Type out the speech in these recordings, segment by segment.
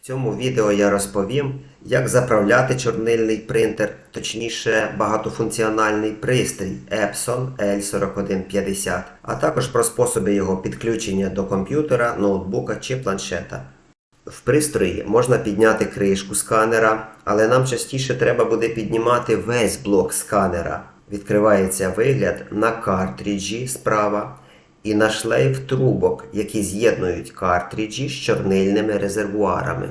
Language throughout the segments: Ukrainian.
В цьому відео я розповім, як заправляти чорнильний принтер, точніше багатофункціональний пристрій Epson L4150, а також про способи його підключення до комп'ютера, ноутбука чи планшета. В пристрої можна підняти кришку сканера, але нам частіше треба буде піднімати весь блок сканера. Відкривається вигляд на картриджі справа і на шлейф трубок, які з'єднують картриджі з чорнильними резервуарами.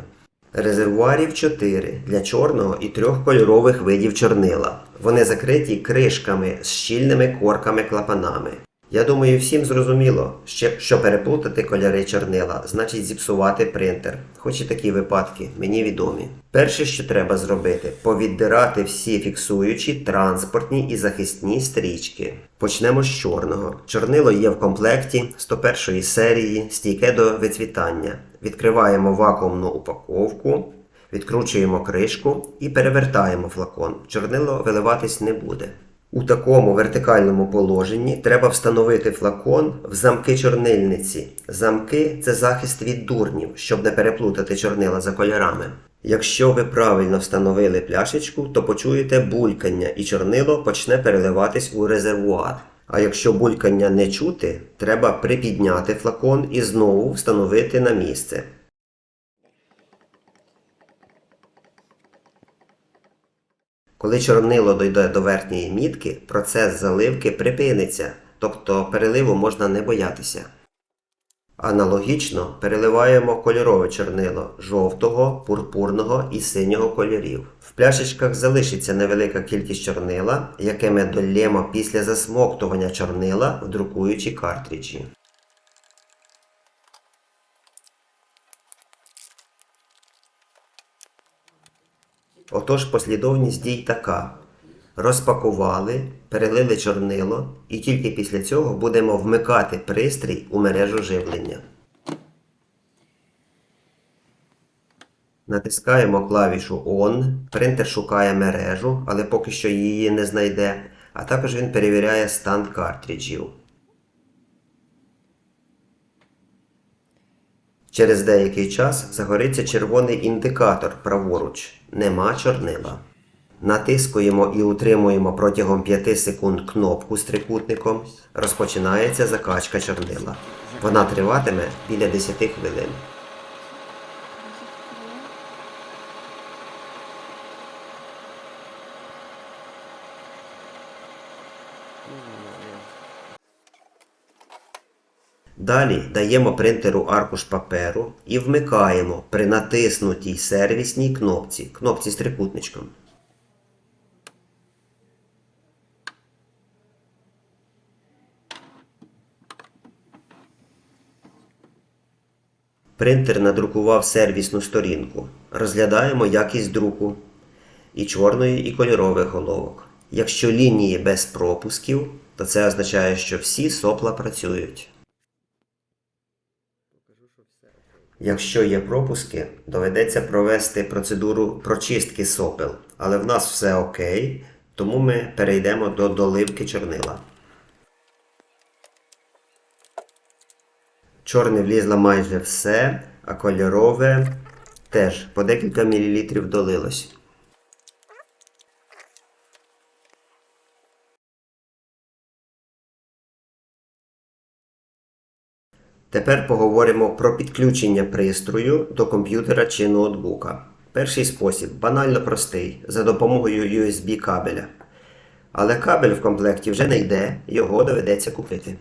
Резервуарів 4 для чорного і трьох кольорових видів чорнила. Вони закриті кришками з щільними корками-клапанами. Я думаю, всім зрозуміло, що, переплутати кольори чорнила значить зіпсувати принтер, хоч і такі випадки мені відомі. Перше, що треба зробити, повіддирати всі фіксуючі, транспортні і захисні стрічки. Почнемо з чорного. Чорнило є в комплекті 101 серії, стійке до вицвітання. Відкриваємо вакуумну упаковку, відкручуємо кришку і перевертаємо флакон. Чорнило виливатись не буде. У такому вертикальному положенні треба встановити флакон в замки чорнильниці. Замки це захист від дурнів, щоб не переплутати чорнила за кольорами. Якщо ви правильно встановили пляшечку, то почуєте булькання і чорнило почне переливатись у резервуар. А якщо булькання не чути, треба припідняти флакон і знову встановити на місце. Коли чорнило дойде до верхньої мітки, процес заливки припиниться, тобто переливу можна не боятися. Аналогічно переливаємо кольорове чорнило жовтого, пурпурного і синього кольорів. В пляшечках залишиться невелика кількість чорнила, яке ми долємо після засмоктування чорнила в друкуючі картриджі. Отож послідовність дій така. Розпакували, перелили чорнило і тільки після цього будемо вмикати пристрій у мережу живлення. Натискаємо клавішу ON, принтер шукає мережу, але поки що її не знайде, а також він перевіряє стан картриджів. Через деякий час загориться червоний індикатор праворуч. Нема чорнила. Натискуємо і утримуємо протягом 5 секунд кнопку з трикутником. Розпочинається закачка чорнила. Вона триватиме біля 10 хвилин. Далі даємо принтеру аркуш паперу і вмикаємо при натиснутій сервісній кнопці, кнопці з трикутничком. Принтер надрукував сервісну сторінку. Розглядаємо якість друку і чорної, і кольорових головок. Якщо лінії без пропусків, то це означає, що всі сопла працюють. Якщо є пропуски, доведеться провести процедуру прочистки сопел, але в нас все окей, тому ми перейдемо до доливки чорнила. Чорне влізло майже все, а кольорове теж по декілька мілілітрів долилось. Тепер поговоримо про підключення пристрою до комп'ютера чи ноутбука. Перший спосіб банально простий за допомогою USB кабеля. Але кабель в комплекті вже не йде, його доведеться купити.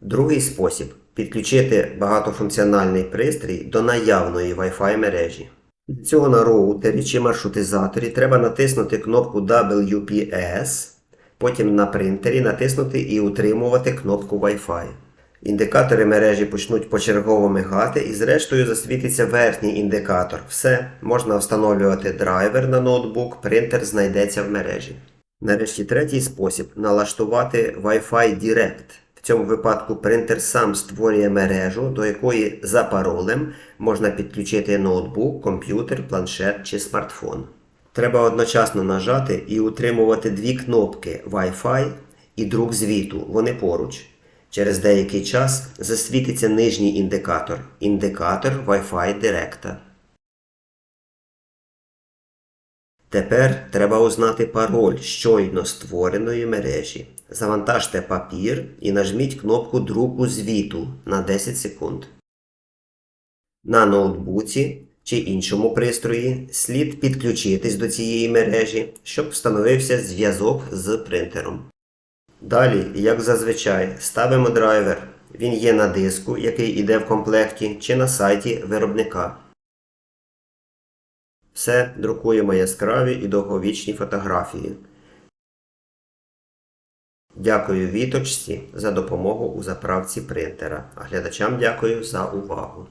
Другий спосіб підключити багатофункціональний пристрій до наявної Wi-Fi мережі. Для цього на роутері чи маршрутизаторі треба натиснути кнопку WPS, потім на принтері натиснути і утримувати кнопку Wi-Fi. Індикатори мережі почнуть почергово мигати і зрештою засвітиться верхній індикатор. Все, можна встановлювати драйвер на ноутбук, принтер знайдеться в мережі. Нарешті третій спосіб налаштувати Wi-Fi Direct. В цьому випадку принтер сам створює мережу, до якої за паролем можна підключити ноутбук, комп'ютер, планшет чи смартфон. Треба одночасно нажати і утримувати дві кнопки Wi-Fi і друк звіту. Вони поруч. Через деякий час засвітиться нижній індикатор індикатор Wi-Fi Direct. Тепер треба узнати пароль щойно створеної мережі. Завантажте папір і нажміть кнопку друку звіту на 10 секунд. На ноутбуці чи іншому пристрої слід підключитись до цієї мережі, щоб встановився зв'язок з принтером. Далі, як зазвичай, ставимо драйвер. Він є на диску, який іде в комплекті, чи на сайті виробника. Все, друкуємо яскраві і довговічні фотографії. Дякую Віточці за допомогу у заправці принтера. А глядачам дякую за увагу.